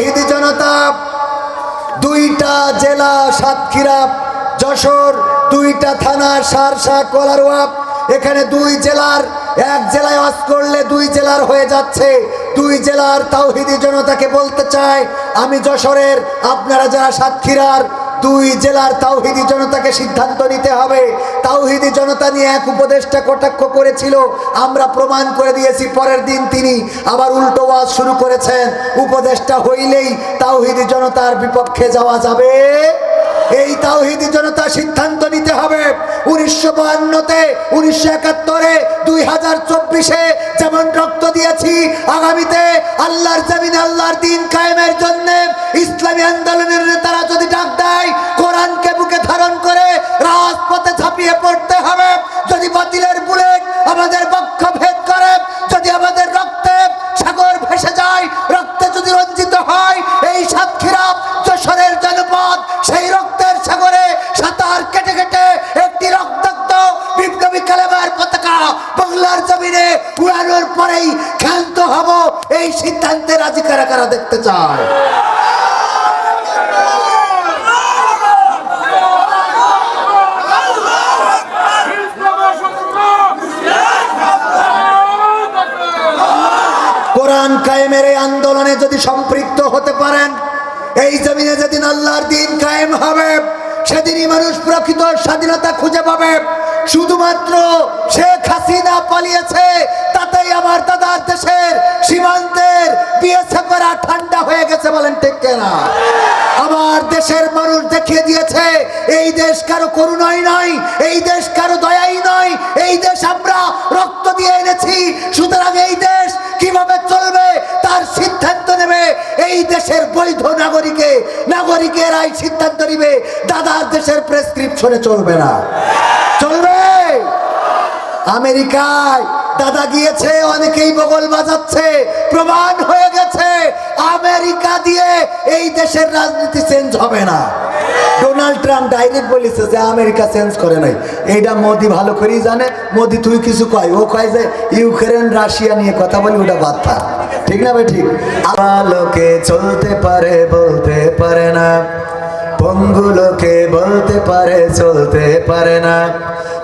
তাওহিদি জনতা, দুইটা জেলা, সাতক্ষীরা, যশোর, দুইটা থানা, সারসা, কলারোয়া। এখানে দুই জেলার, এক জেলায় অস করলে দুই জেলার হয়ে যাচ্ছে। দুই জেলার তাওহিদি জনতাকে বলতে চাই, আমি যশোরের, আপনারা যারা সাতক্ষীরার দুই জেলার তাওহিদি জনতাকে সিদ্ধান্ত নিতে হবে। তাওহিদি জনতা নিয়ে এক উপদেষ্টা কটাক্ষ করেছিল। আমরা প্রমাণ করে দিয়েছি, পরের দিন তিনি আবার উল্টো ওয়াজ শুরু করেছেন। উপদেষ্টা হইলেই তাওহিদি জনতার বিপক্ষে যাওয়া যাবে। এই তাওহিদি জনতা সিদ্ধান্ত নিতে হবে। উনিশশো বাহান্নতে, উনিশশো একাত্তরে, দুই হাজার চব্বিশে যেমন রক্ত দিয়েছি, আগামীতে আল্লাহর জমিনে আল্লাহর দিন কায়েমের জন্য ইসলামী আন্দোলনের চায়। কোরআন কায়েমের এই আন্দোলনে যদি সম্পৃক্ত হতে পারেন, এই জমিনে যেদিন আল্লাহর দিন কায়েম হবে সেদিনই মানুষ প্রকৃত স্বাধীনতা খুঁজে পাবে। শুধুমাত্র শেখ হাসিনা পালিয়েছে, তাতেই আমার দাদার দেশের সীমান্তের বিএসএফরা ঠান্ডা হয়ে গেছে বলেন ঠিক কেনা? আমার দেশের মানুষ দেখিয়ে দিয়েছে, এই দেশ কারও করুণাই নয় এই দেশ কারও দয়াই নয় এই দেশ আমরা রক্ত দিয়ে এনেছি, সুতরাং এই দেশ তার সিদ্ধান্ত নেবে, এই দেশের বৈধ নাগরিকে, নাগরিকের আই সিদ্ধান্ত নেবে। দাদার দেশের প্রেসক্রিপশনে চলবে না। চলবে? আমেরিকায় দাদা গিয়েছে, অনেকেই বগল বাজাচ্ছে, প্রমাণ হয়ে গেছে, আমেরিকা দিয়ে এই দেশের রাজনীতি চেঞ্জ হবে না। ট্রাম্প ডাইরেক্ট বলেছে যে আমেরিকা চেঞ্জ করে নাই। এইটা মোদি ভালো করেই জানে। মোদি, তুই কিছু কয়? ও কয় যে ইউক্রেন, রাশিয়া নিয়ে কথা বলি, ওটা বাদ থাক। ঠিক না ভাই? ঠিক। আলোকে চলতে পারে, বলতে পারে না। পঙ্গু লোকে বলতে পারে, চলতে পারে না।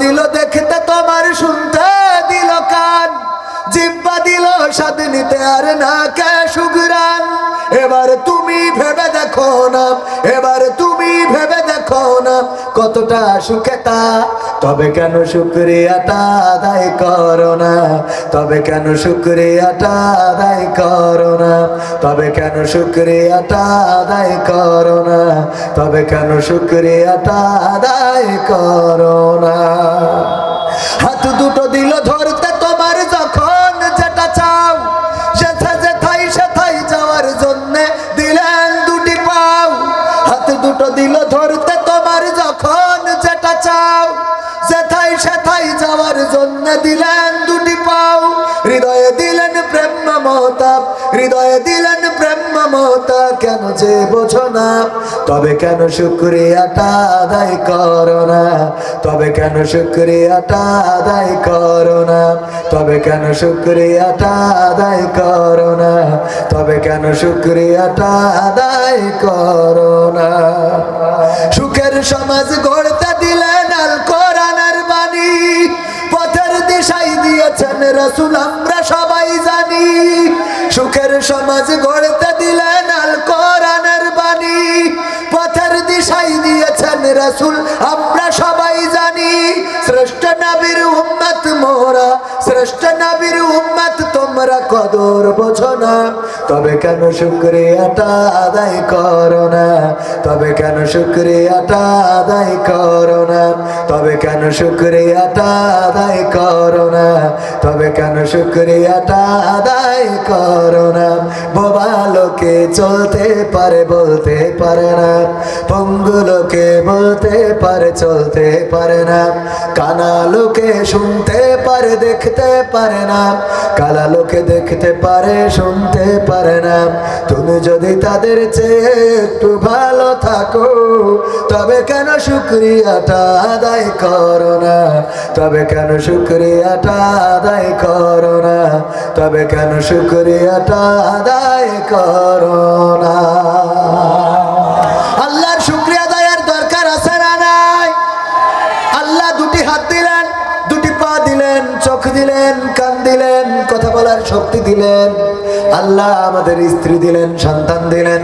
দিল দেখতে তোমার শুনতে দিল কান। জিব্বা দিল স্বাদ নিতে আর না কে সুগুরান কতটা সুখেতা? তবে কেন শুক্রিয়াটা আদায় করো না? তবে কেন শুক্রিয়াটা আদায় করো না? তবে কেন শুক্রিয়াটা আদায় করো না? তবে কেন শুক্রিয়াটা আদায় করো না? হাত দুটো দিল ধরতে হৃদয়ে দিলেন প্রেম মমতা কেন যে বোঝো না? তবে কেন শুক্রিয়াটা আদায় করো না? তবে কেন শুক্রিয়াটা আদায় করো না? তবে কেন শুক্রিয়াটা আদায় করো না? তবে কেন শুক্রিয়াটা আদায় করো না? সুখের সমাজ গড়তে দিলেন আল কোরআনের বাণী। পথের দিশাই দিয়েছেন রসুল, আমরা সবাই জানি। সুখের সমাজ গড়তে দিলেন আল কোরআনের বাণী। পথের দিশাই দিয়েছেন রসুল, আমরা সবাই জানি, শ্রেষ্ঠ নবীর উম্মত মোরা। শ্রেষ্ঠ নবীর উম্মত, তোমরা কদর বোঝো না। তবে কেন শুক্রিয়াটা আদায় করো না? তবে কেন শুক্রিয়াটা আদায় করো না? তবে কেন শুক্রিয়াটা আদায় করো না? তবে কেন শুক্রিয়াটা আদায় করো না? বোবা লোকে চলতে পারে, বলতে পারে না। পঙ্গু লোকে বলতে পারে, চলতে পারে না। কানা লোকে শুনতে পারে, দেখতে পারে না। কালা লোকে দেখতে পারে, শুনতে পারে না। তুমি যদি তাদের চেয়ে একটু ভালো থাকো, তবে কেন শুক্রিয়াটা আদায় করো না? তবে কেন শুক্রিয়াটা আদায় করো না? তবে কেন শুক্রিয়াটা আদায় করো না। আল্লাহ আমাদের স্ত্রী দিলেন, সন্তান দিলেন।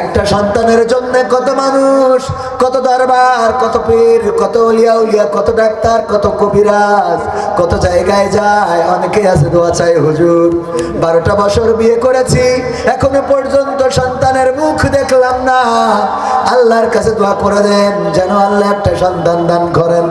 একটা সন্তানের জন্য কত মানুষ, কত দরবার, কত পীর, কত উলিয়া উলিয়া, কত ডাক্তার, কত কবিরাজ, কত জায়গায় যায়। অনেকে আছে দোয়া চাই হুজুর, বারোটা বছর বিয়ে করেছি, এখনও পর্যন্ত সন্তানের মুখ দেখলাম না। আল্লাহর কাছে দোয়া করে দেন, যেন আল্লাহ একটা সন্তান দান করেন।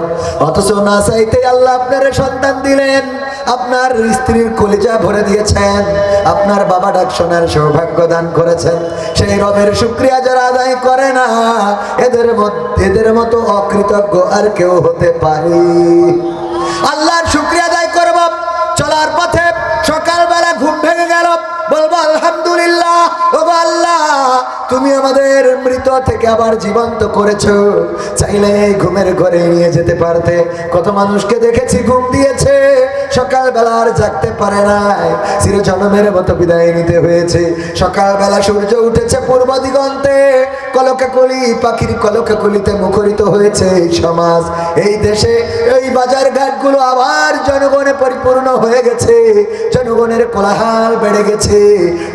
অথচ না চাইতে আল্লাহ আপনার সন্তান দিলেন। আপনার স্ত্রীর কলিজা ভরে দিয়েছেন, আপনার বাবা ডাক শোনার সৌভাগ্য দান করেছেন। সেই রবের শুক্রিয়া যারা আদায় করে না, এদের মধ্যে এদের মতো অকৃতজ্ঞ আর কেউ হতে পারে। আল্লাহর শুক্রিয়া আদায় করব। চলার পথে সকালবেলা ঘুম ভেঙে গেল। বলব, আলহামদুলিল্লাহ, ওগো আল্লাহ, তুমি আমাদের মৃত থেকে আবার জীবন্ত করেছ। চাইলে ঘুমের ঘরে নিয়ে যেতে পারতে। কত মানুষকে দেখেছি, ঘুম দিয়েছে। সকালবেলা আর জাগতে পারে নাই। চিরজনমের মতো বিদায় নিতে হয়েছে। সকালবেলা সূর্য উঠেছে পূর্ব দিগন্তে। কলকাকলি পাখির কলকাকলিতে মুখরিত হয়েছে এই সমাজ। এই দেশে এই বাজার ঘাটগুলো আবার জনগণে পরিপূর্ণ হয়ে গেছে। জনগণের কোলাহাল বেড়ে গেছে।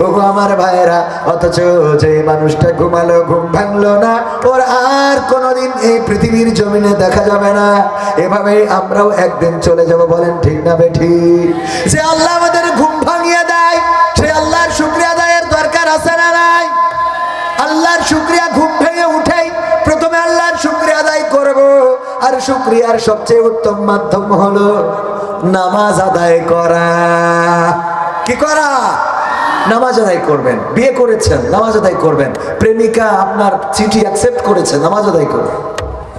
ওগো আমার ভাইয়েরা, অথচ যে মানুষটা ঘুমালো, ঘুম ভাঙলো না, ওর আর কোনোদিন এই পৃথিবীর জমিনে দেখা যাবে না। এভাবে আমরাও একদিন চলে যাব বলেন ঠিক না বেঠি যে আল্লাহ আমাদের ঘুম শুক্রিয়া ঘুম ভেঙে উঠেই প্রথমে আল্লাহর শুক্রিয়া আদায় করব। আর শুক্রিয়ার সবচেয়ে উত্তম মাধ্যম হলো নামাজ আদায় করা। কি করা? নামাজ আদায় করবেন। বিয়ে করেছেন নামাজ আদায় করবেন। প্রেমিকা আপনার চিঠি অ্যাকসেপ্ট করেছে নামাজ আদায় করবেন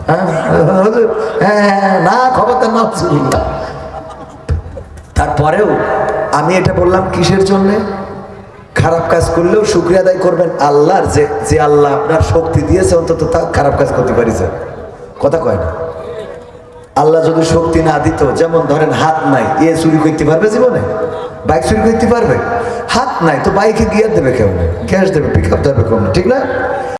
হ্যাঁ হ্যাঁ, না খবরদার না তারপরেও আমি এটা বললাম কিসের জন্যে? খারাপ কাজ করলেও শুক্রিয়া আদায় করবেন আল্লাহর যে যে আল্লাহ আপনার শক্তি দিয়েছে, অন্তত তা খারাপ কাজ করতে পারিছে। কথা কয় না। আল্লাহ যদি শক্তি না দিত, যেমন ধরেন হাত নাই, এ চুরি করতে পারবে জীবনে? বাইক চুরি করতে পারবে? হাত নাই, তো বাইকে গিয়ার দেবে কেমন গ্যাস দেবে পিক আপ দেবে কেমন ঠিক না?